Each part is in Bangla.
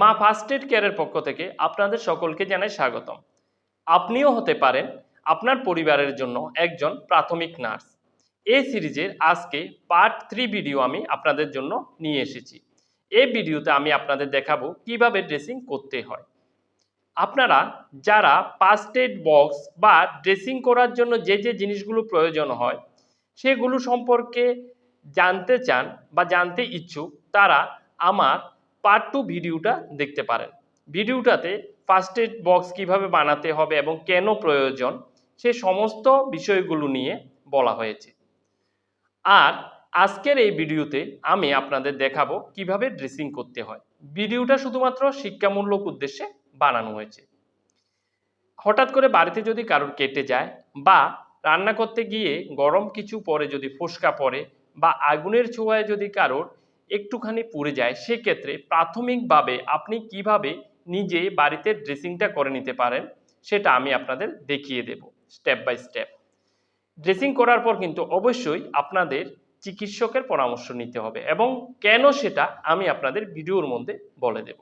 মা ফার্স্ট এড কেয়ারের পক্ষ থেকে আপনাদের সকলকে জানাই স্বাগতম। আপনিও হতে পারেন আপনার পরিবারের জন্য একজন প্রাথমিক নার্স। এই সিরিজের আজকে পার্ট থ্রি ভিডিও আমি আপনাদের জন্য নিয়ে এসেছি। এই ভিডিওতে আমি আপনাদের দেখাবো কীভাবে ড্রেসিং করতে হয়। আপনারা যারা ফার্স্ট এড বক্স বা ড্রেসিং করার জন্য যে যে জিনিসগুলো প্রয়োজন হয়, সেগুলো সম্পর্কে জানতে চান বা জানতে ইচ্ছুক, তারা আমার পার্ট টু ভিডিওটা দেখতে পারেন। ভিডিওটাতে ফার্স্ট এড বক্স কীভাবে বানাতে হবে এবং কেন প্রয়োজন, সে সমস্ত বিষয়গুলো নিয়ে বলা হয়েছে। আর আজকের এই ভিডিওতে আমি আপনাদের দেখাবো কীভাবে ড্রেসিং করতে হয়। ভিডিওটা শুধুমাত্র শিক্ষামূলক উদ্দেশ্যে বানানো হয়েছে। হঠাৎ করে বাড়িতে যদি কারোর কেটে যায় বা রান্না করতে গিয়ে গরম কিছু পরে যদি ফোসকা পড়ে বা আগুনের ছোঁয়ায় যদি কারোর একটুখানি পুড়ে যায়, সেক্ষেত্রে প্রাথমিকভাবে আপনি কীভাবে নিজে বাড়িতে ড্রেসিংটা করে নিতে পারেন, সেটা আমি আপনাদের দেখিয়ে দেব স্টেপ বাই স্টেপ ড্রেসিং করার পর কিন্তু অবশ্যই আপনাদের চিকিৎসকের পরামর্শ নিতে হবে এবং কেন সেটা আমি আপনাদের ভিডিওর মধ্যে বলে দেব।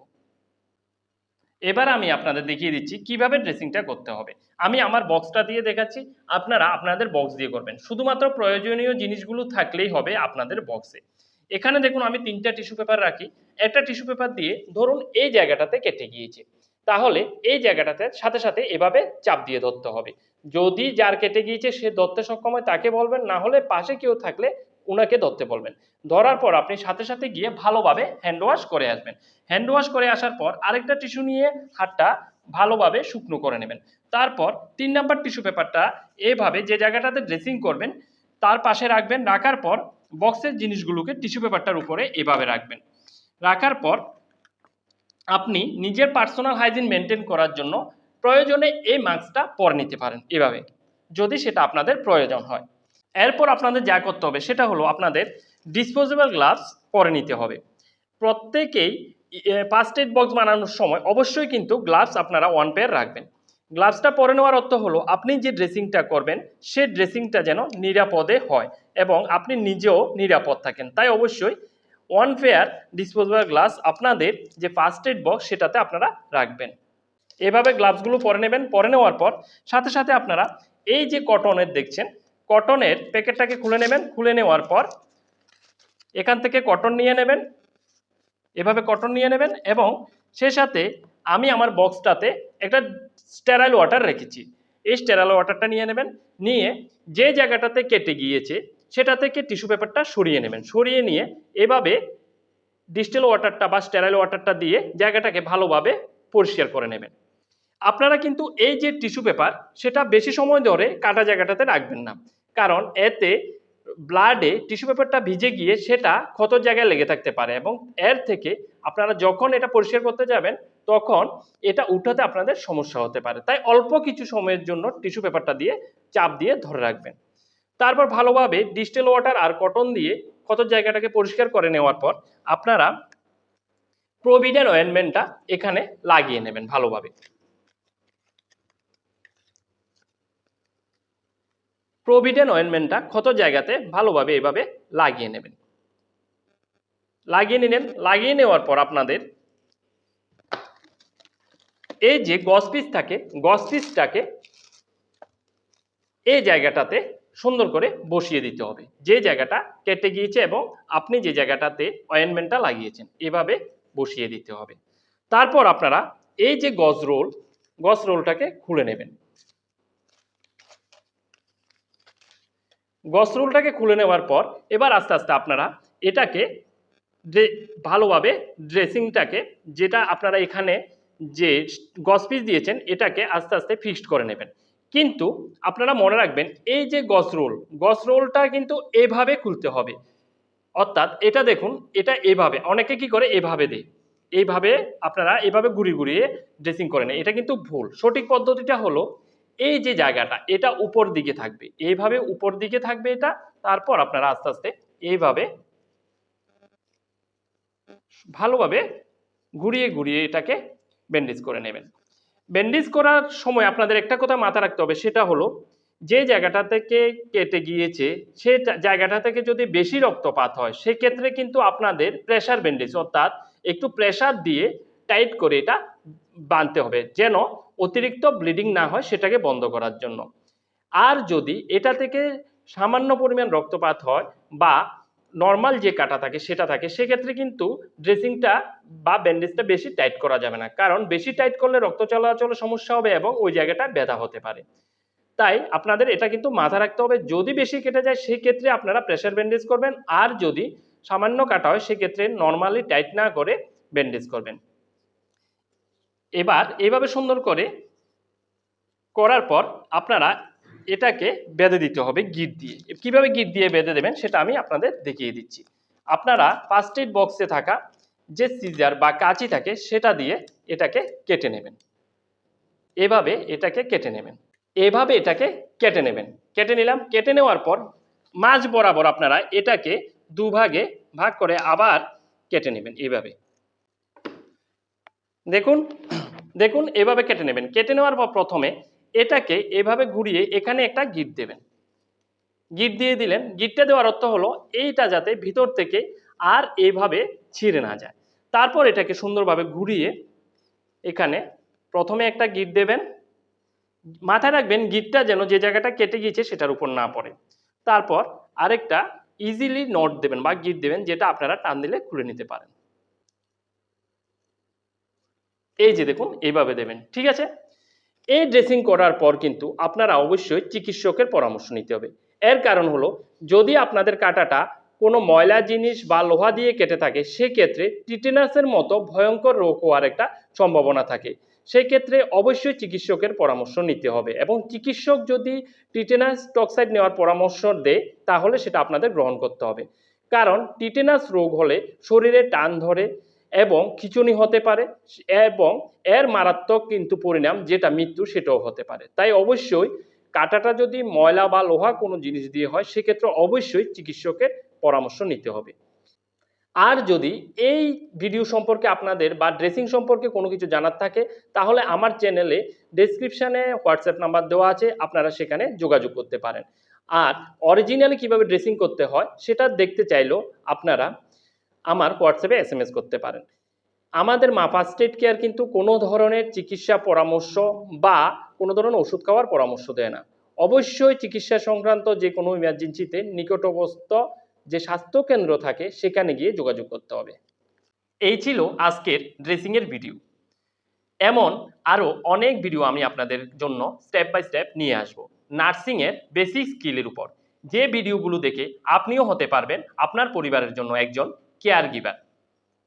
এবার আমি আপনাদের দেখিয়ে দিচ্ছি কীভাবে ড্রেসিংটা করতে হবে। আমি আমার বক্সটা দিয়ে দেখাচ্ছি, আপনারা আপনাদের বক্স দিয়ে করবেন। শুধুমাত্র প্রয়োজনীয় জিনিসগুলো থাকলেই হবে আপনাদের বক্সে। এখানে দেখুন আমি তিনটা টিস্যু পেপার রাখি। একটা টিস্যু পেপার দিয়ে ধরুন এই জায়গাটাতে কেটে গিয়েছে। তাহলে এই জায়গাটাতে সাথে সাথে এভাবে চাপ দিয়ে ধরতে হবে। যদি যার কেটে গিয়েছে সে ধরতে সক্ষম হয় তাকে বলবেন, না হলে পাশে কেউ থাকলে ওনাকে ধরতে বলবেন। ধরার পর আপনি সাথে সাথে গিয়ে ভালোভাবে হ্যান্ড ওয়াশ করে আসবেন। হ্যান্ড ওয়াশ করে আসার পর আরেকটা টিস্যু নিয়ে হাতটা ভালোভাবে শুকনো করে নেবেন। তারপর তিন নাম্বার টিস্যু পেপারটা এভাবে যে জায়গাটাতে ড্রেসিং করবেন, তার পাশে রাখবেন, রাখার পর বক্সের জিনিসগুলোকে টিস্যু পেপারটার উপরে এভাবে রাখবেন। রাখার পর আপনি নিজের পার্সোনাল হাইজিন মেনটেন করার জন্য প্রয়োজনে এই মাস্কটা পরে নিতে পারেন এভাবে, যদি সেটা আপনাদের প্রয়োজন হয়। এরপর আপনাদের যা করতে হবে, সেটা হলো আপনাদের ডিসপোজেবল গ্লাভস পরে নিতে হবে। প্রত্যেকেই ফার্স্ট এড বক্স বানানোর সময় অবশ্যই কিন্তু গ্লাভস আপনারা ওয়ান পেয়ার রাখবেন। গ্লাভসটা পরে নেওয়ার অর্থ হলো, আপনি যে ড্রেসিংটা করবেন, সে ড্রেসিংটা যেন নিরাপদে হয় এবং আপনি নিজেও নিরাপদ থাকেন। তাই অবশ্যই ওয়ান পেয়ার ডিসপোজেবল গ্লাস আপনাদের যে ফার্স্ট এড বক্স সেটাতে আপনারা রাখবেন। এভাবে গ্লাভসগুলো পরে নেবেন, পরে নেওয়ার পর সাথে সাথে আপনারা এই যে কটনের দেখছেন কটনের প্যাকেটটাকে খুলে নেবেন, খুলে নেওয়ার পর এখান থেকে কটন নিয়ে নেবেন। এভাবে কটন নিয়ে নেবেন এবং সে সাথে আমি আমার বক্সটাতে একটা স্টেরাইল ওয়াটার রেখেছি। এই স্টেরাইল ওয়াটারটা নিয়ে নেবেন, নিয়ে যে জায়গাটাতে কেটে গিয়েছে সেটা থেকে টিস্যু পেপারটা সরিয়ে নেবেন। সরিয়ে নিয়ে এভাবে ডিস্টেল ওয়াটারটা বা স্টেরাইল ওয়াটারটা দিয়ে জায়গাটাকে ভালোভাবে পরিষ্কার করে নেবেন। আপনারা কিন্তু এই যে টিস্যু পেপার সেটা বেশি সময় ধরে কাটা জায়গাটাতে রাখবেন না। কারণ এতে ব্লাডে টিস্যু পেপারটা ভিজে গিয়ে সেটা ক্ষত জায়গায় লেগে থাকতে পারে এবং এর থেকে আপনারা যখন এটা পরিষ্কার করতে যাবেন, তখন এটা উঠাতে আপনাদের সমস্যা হতে পারে। তাই অল্প কিছু সময়ের জন্য টিস্যু পেপারটা দিয়ে চাপ দিয়ে ধরে রাখবেন। তারপর ভালোভাবে ডিস্টেল ওয়াটার আর কটন দিয়ে ক্ষত জায়গাটাকে পরিষ্কার করে নেওয়ার পর আপনারা প্রোভিডেন অয়েনমেন্টটা এখানে লাগিয়ে নেবেন ভালোভাবে। প্রোভিডেন অয়েনমেন্টটা ক্ষত জায়গাতে ভালোভাবে এভাবে লাগিয়ে নেবেন? লাগিয়ে নিলেন, লাগিয়ে নেওয়ার পর আপনাদের এই যে গস পিস থাকে গস পিসটাকে এই জায়গাটাতে সুন্দর করে বসিয়ে দিতে হবে। যে জায়গাটা কেটে গিয়েছে এবং আপনি যে জায়গাটাতে অয়েনমেন্টটা লাগিয়েছেন, এভাবে বসিয়ে দিতে হবে। তারপর আপনারা এই যে গজ রোল গজ রোলটাকে খুলে নেবেন। গস রোলটাকে খুলে নেওয়ার পর, এবার আস্তে আস্তে আপনারা এটাকে যে ভালোভাবে ড্রেসিংটাকে, যেটা আপনারা এখানে যে গস পিস দিয়েছেন, এটাকে আস্তে আস্তে ফিক্সড করে নেবেন। কিন্তু আপনারা মনে রাখবেন, এই যে গস রোল, গস রোলটা কিন্তু এভাবে খুলতে হবে। অর্থাৎ এটা দেখুন, এটা এভাবে, অনেকে কি করে? এভাবে দেয়। এইভাবে আপনারা এভাবে ঘুরিয়ে ঘুরিয়ে ড্রেসিং করে নেয়। এটা কিন্তু ভুল। সঠিক পদ্ধতিটা হলো এই যে জায়গাটা, এটা উপর দিকে থাকবে। এইভাবে উপর দিকে থাকবে এটা, তারপর আপনারা আস্তে আস্তে এইভাবে ভালোভাবে ঘুরিয়ে ঘুরিয়ে এটাকে ব্যান্ডেজ করে নেবেন। ব্যান্ডেজ করার সময় আপনাদের একটা কথা মাথা রাখতে হবে, সেটা হলো যে জায়গাটা থেকে কেটে গিয়েছে, সে জায়গাটা থেকে যদি বেশি রক্তপাত হয়, সেক্ষেত্রে কিন্তু আপনাদের প্রেশার ব্যান্ডেজ অর্থাৎ একটু প্রেশার দিয়ে টাইট করে এটা বাঁধতে হবে। যেন অতিরিক্ত ব্লিডিং না হয় সেটাকে বন্ধ করার জন্য। আর যদি এটা থেকে সামান্য পরিমাণ রক্তপাত হয় বা নর্মাল যে কাটা থাকে সেটা থাকে, সেক্ষেত্রে কিন্তু ড্রেসিংটা বা ব্যান্ডেজটা বেশি টাইট করা যাবে না। কারণ বেশি টাইট করলে রক্ত চলাচলে সমস্যা হবে এবং ওই জায়গাটা ব্যথা হতে পারে। তাই আপনাদের এটা কিন্তু মাথা রাখতে হবে, যদি বেশি কেটে যায় সেই ক্ষেত্রে আপনারা প্রেশার ব্যান্ডেজ করবেন, আর যদি সামান্য কাটা হয় সেক্ষেত্রে নর্মালি টাইট না করে ব্যান্ডেজ করবেন। এবার এইভাবে সুন্দর করে করার পর আপনারা এটাকে বেঁধে দিতে হবে গিট দিয়ে। কীভাবে গিট দিয়ে বেঁধে দেবেন সেটা আমি আপনাদের দেখিয়ে দিচ্ছি। আপনারা ফার্স্ট এড বক্সে থাকা যে সিজার বা কাঁচি থাকে সেটা দিয়ে এটাকে কেটে নেবেন। এভাবে এটাকে কেটে নেবেন। এভাবে এটাকে কেটে নেবেন। কেটে নিলাম। কেটে নেওয়ার পর মাঝ বরাবর আপনারা এটাকে দুভাগে ভাগ করে আবার কেটে নেবেন এইভাবে দেখুন দেখুন, এভাবে কেটে নেবেন। কেটে নেওয়ার পর প্রথমে এটাকে এভাবে ঘুরিয়ে এখানে একটা গিট দেবেন। গিট দিয়ে দিলেন। গিটটা দেওয়ার অর্থ হলো এইটা যাতে ভিতর থেকে আর এইভাবে ছিঁড়ে না যায়। তারপর এটাকে সুন্দরভাবে ঘুরিয়ে এখানে প্রথমে একটা গিট দেবেন। মাথায় রাখবেন, গিটটা যেন যে জায়গাটা কেটে গিয়েছে সেটার উপর না পড়ে। তারপর আরেকটা ইজিলি নট দেবেন বা গিট দেবেন, যেটা আপনারা টান দিলে খুলে নিতে পারেন। এই যে দেখুন, এইভাবে দেবেন, ঠিক আছে? এই ড্রেসিং করার পর কিন্তু আপনারা অবশ্যই চিকিৎসকের পরামর্শ নিতে হবে। এর কারণ হলো, যদি আপনাদের কাটাটা কোনো ময়লা জিনিস বা লোহা দিয়ে কেটে থাকে, সেক্ষেত্রে টিটেনাসের মতো ভয়ঙ্কর রোগ হওয়ার একটা সম্ভাবনা থাকে। সেক্ষেত্রে অবশ্যই চিকিৎসকের পরামর্শ নিতে হবে এবং চিকিৎসক যদি টিটেনাস টক্সাইড নেওয়ার পরামর্শ দেয়, তাহলে সেটা আপনাদের গ্রহণ করতে হবে। কারণ টিটেনাস রোগ হলে শরীরে টান ধরে এবং খিচুনি হতে পারে, এবং এর মারাত্মক কিন্তু পরিণাম যেটা মৃত্যু সেটাও হতে পারে। তাই অবশ্যই কাটাটা যদি ময়লা বা লোহা কোনো জিনিস দিয়ে হয়, সেক্ষেত্রে অবশ্যই চিকিৎসকের পরামর্শ নিতে হবে। আর যদি এই ভিডিও সম্পর্কে আপনাদের বা ড্রেসিং সম্পর্কে কোনো কিছু জানার থাকে, তাহলে আমার চ্যানেলে ডেসক্রিপশানে হোয়াটসঅ্যাপ নাম্বার দেওয়া আছে, আপনারা সেখানে যোগাযোগ করতে পারেন। আর অরিজিনালি কীভাবে ড্রেসিং করতে হয়, সেটা দেখতে চাইলেও আপনারা আমার হোয়াটসঅ্যাপে এস এম এস করতে পারেন। আমাদের মাফা স্টেট কেয়ার কিন্তু কোনো ধরনের চিকিৎসা পরামর্শ বা কোনো ধরনের ওষুধ খাওয়ার পরামর্শ দেয় না। অবশ্যই চিকিৎসা সংক্রান্ত যে কোনো ইমার্জেন্সিতে নিকটবস্থ যে স্বাস্থ্য কেন্দ্র থাকে, সেখানে গিয়ে যোগাযোগ করতে হবে। এই ছিল আজকের ড্রেসিংয়ের ভিডিও। এমন আরও অনেক ভিডিও আমি আপনাদের জন্য স্টেপ বাই স্টেপ নিয়ে আসব। নার্সিংয়ের বেসিক স্কিলের উপর। যে ভিডিওগুলো দেখে আপনিও হতে পারবেন আপনার পরিবারের জন্য একজন কেয়ার গিভার।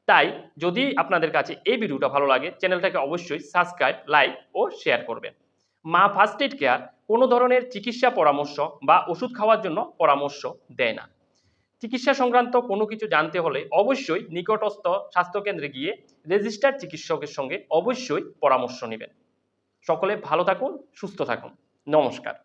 তাই যদি আপনাদের কাছে এই ভিডিওটা ভালো লাগে, চ্যানেলটাকে অবশ্যই সাবস্ক্রাইব, লাইক ও শেয়ার করবেন। মা ফার্স্ট এড কেয়ার কোনো ধরনের চিকিৎসা পরামর্শ বা ওষুধ খাওয়ার জন্য পরামর্শ দেয় না। চিকিৎসা সংক্রান্ত কোনো কিছু জানতে হলে অবশ্যই নিকটস্থ স্বাস্থ্যকেন্দ্রে গিয়ে রেজিস্টার্ড চিকিৎসকের সঙ্গে অবশ্যই পরামর্শ নেবেন। সকলে ভালো থাকুন, সুস্থ থাকুন। নমস্কার।